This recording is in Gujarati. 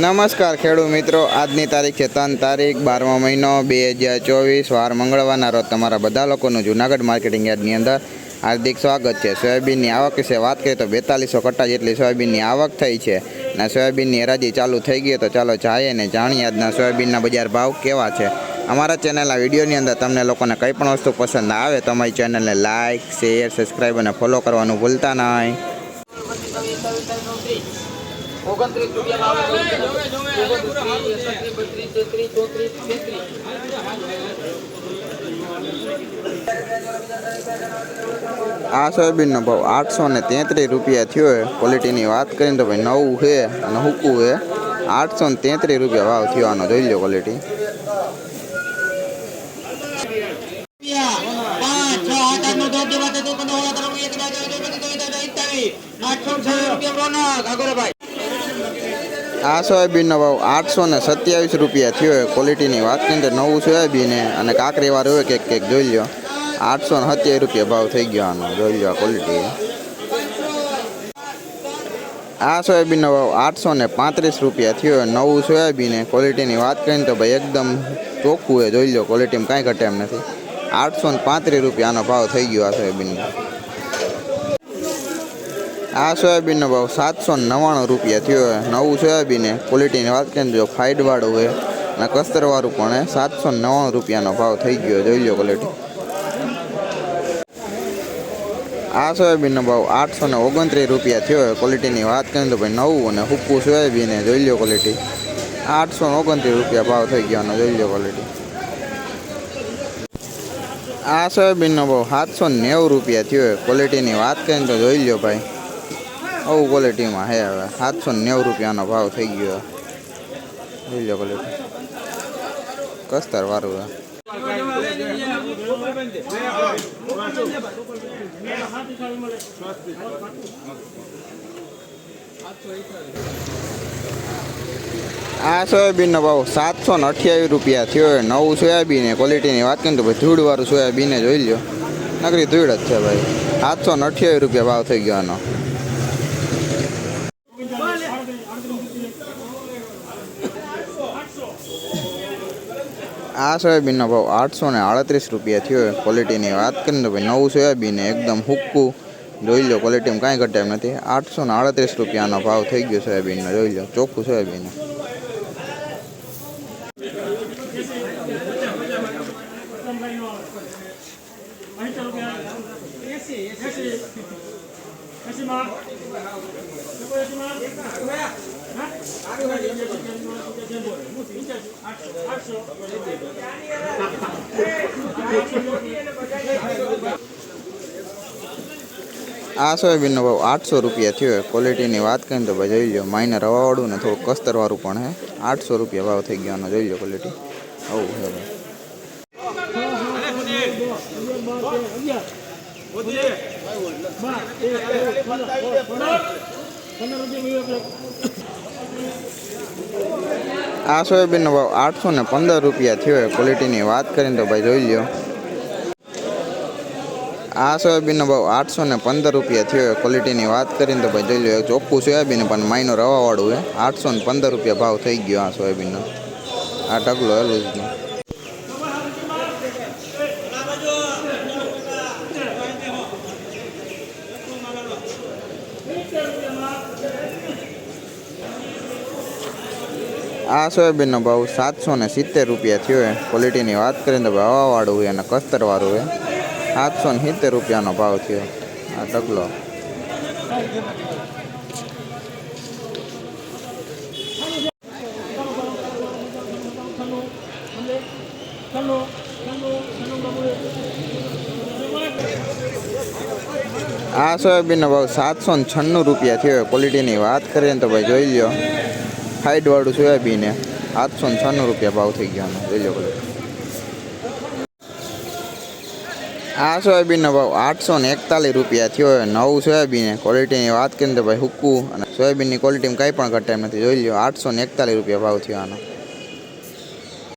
નમસ્કાર ખેડૂત મિત્રો. આજની તારીખ છે ત્રણ તારીખ, બારમો મહિનો, બે હજાર ચોવીસ. વાર મંગળવારના રોજ તમારા બધા લોકોનું જુનાગઢ માર્કેટિંગ યાર્ડની અંદર હાર્દિક સ્વાગત છે. સોયાબીનની આવક વિશે વાત કરીએ તો બેતાલીસો કટ્ટા જેટલી સોયાબીનની આવક થઈ છે અને સોયાબીનની હરાજી ચાલુ થઈ ગઈ તો ચાલો જાઈએ ને જાણીએ આજના સોયાબીનના બજાર ભાવ કેવા છે. અમારા ચેનલના વિડીયોની અંદર તમને લોકોને કંઈ પણ વસ્તુ પસંદ આવે તો અમારી ચેનલને લાઇક શેર, સબસ્ક્રાઈબ અને ફોલો કરવાનું ભૂલતા નહીં. ઓગણત્રીસ રૂપિયા આ સોયાબીનનો ભાવ આઠસો ને તેત્રીસ રૂપિયા થયો છે. ક્વોલિટીની વાત કરીને તો ભાઈ નવું છે અને હુકું છે. આઠસો ને તેત્રીસ રૂપિયા ભાવ થયો આનો. જોઈ લો ક્વોલિટી આઠસો રૂપિયા આ સોયાબીનનો ભાવ આઠસો ને સત્યાવીસ રૂપિયા થયો હોય ક્વોલિટીની વાત કરીને તો નવું સોયાબીન અને કાકરીવાળું હોય કંઈક કંઈક જોઈ લો આઠસો ને સત્યાવીસ રૂપિયા ભાવ થઈ ગયો આનો. જોઈ લો આ ક્વોલિટી આ સોયાબીનનો ભાવ આઠસો ને પાંત્રીસ રૂપિયા થયો હોય નવું સોયાબીન ક્વોલિટીની વાત કરીને તો ભાઈ એકદમ ચોખ્ખું એ જોઈ લો ક્વોલિટીમાં કાંઈ ઘટે એમ નથી. આઠસો ને પાંત્રીસ રૂપિયાનો ભાવ થઈ ગયો આ સોયાબીનનો. આ સોયાબીનનો ભાવ સાતસો નવ્વાણું રૂપિયા થયો છે નવું સોયાબીન છે ક્વોલિટીની વાત કરીએ ને જો ફાઇટવાળું છે અને કસ્તરવાળું પણ છે સાતસો નવ્વાણું રૂપિયાનો ભાવ થઈ ગયો જોઈ લો ક્વોલિટી આ સોયાબીનનો ભાવ આઠસો ને ઓગણત્રીસ રૂપિયા થયો છે ક્વોલિટીની વાત કરીએ તો ભાઈ નવું અને હુક્કું સોયાબીન છે જોઈ લો ક્વોલિટી આઠસો ને ઓગણત્રીસ રૂપિયા ભાવ થઈ ગયો આનો જોઈ લો ક્વોલિટી આ સોયાબીનનો ભાવ સાતસો નેવું રૂપિયા થયો છે ક્વોલિટીની વાત કરીને તો જોઈ લો ભાઈ આવું ક્વોલિટીમાં હે હવે. સાતસો નેવું રૂપિયાનો ભાવ થઈ ગયો. જોઈ લો ક્વોલિટી કસ્તર વાળું આ સોયાબીનનો ભાવ સાતસો ને અઠ્યાવીસ રૂપિયા થયો નવું સોયાબીન ક્વોલિટીની વાત કરીએ તો ભાઈ ધૂળવાળું સોયાબીન જોઈ લો નકરી ધૂળ જ છે ભાઈ. સાતસો ને અઠ્યાવીસ રૂપિયા ભાવ થઈ ગયો આનો. આ સોયાબીનનો ભાવ આઠસો ને આડત્રીસ રૂપિયા થયો. ક્વોલિટીની વાત કરીને તો ભાઈ નવું સોયાબીન એકદમ હુક્કું. જોઈ લો ક્વોલિટીમાં કાંઈ ઘટે નથી. આઠસો ને આડત્રીસ રૂપિયાનો ભાવ થઈ ગયો સોયાબીનનો. જોઈ લો, ચોખ્ખું સોયાબીન. આ સોયાબીનનો ભાવ આઠસો રૂપિયા થયો છે. ક્વોલિટીની વાત કરીએ તો ભાઈ જોઈ લો માઇનર હવાવાળું ને થોડું કસ્તરવાળું પણ હે આઠસો રૂપિયા ભાવ થઈ ગયો આનો, જોઈ લો ક્વોલિટી આવું છે ભાઈ. આ સોયાબીનનો ભાવ આઠસો ને પંદર રૂપિયા થયો ક્વોલિટીની વાત કરીને તો ભાઈ જોઈ લો આ સોયાબીનનો ભાવ આઠસો ને પંદર રૂપિયા થયો ક્વોલિટીની વાત કરીને તો ભાઈ જોઈ લો ચોખ્ખું સોયાબીન પણ માઇનો રવાવાળું છે. આઠસો ને પંદર રૂપિયા ભાવ થઈ ગયો આ સોયાબીનનો. આ ઢગલો હેલું આ સોયાબીનનો ભાવ સાતસો ને સિત્તેર રૂપિયા થયો છે ક્વોલિટીની વાત કરીએ તો હવાવાળું હોય અને કસ્તરવાળું હોય સાતસો ને સિત્તેર રૂપિયાનો ભાવ થયો. આ ઢગલો. આ સોયાબીનનો ભાવ સાતસો ને છન્નું રૂપિયા થયો ક્વોલિટીની વાત કરીએ તો ભાઈ જોઈ લો હાઈટવાળું સોયાબીન આઠસો ને છન્નું રૂપિયા ભાવ થઈ ગયાનો. આનો જોઈ લો આ સોયાબીનનો ભાવ આઠસો ને એકતાલીસ રૂપિયા થયો હોય. નવું સોયાબીન ક્વોલિટીની વાત કરીને તો ભાઈ હુક્કું. અને સોયાબીનની ક્વોલિટીમાં કંઈ પણ ઘટે નથી. જોઈ લો આઠસો ને એકતાલીસ રૂપિયા ભાવ થયો આનો.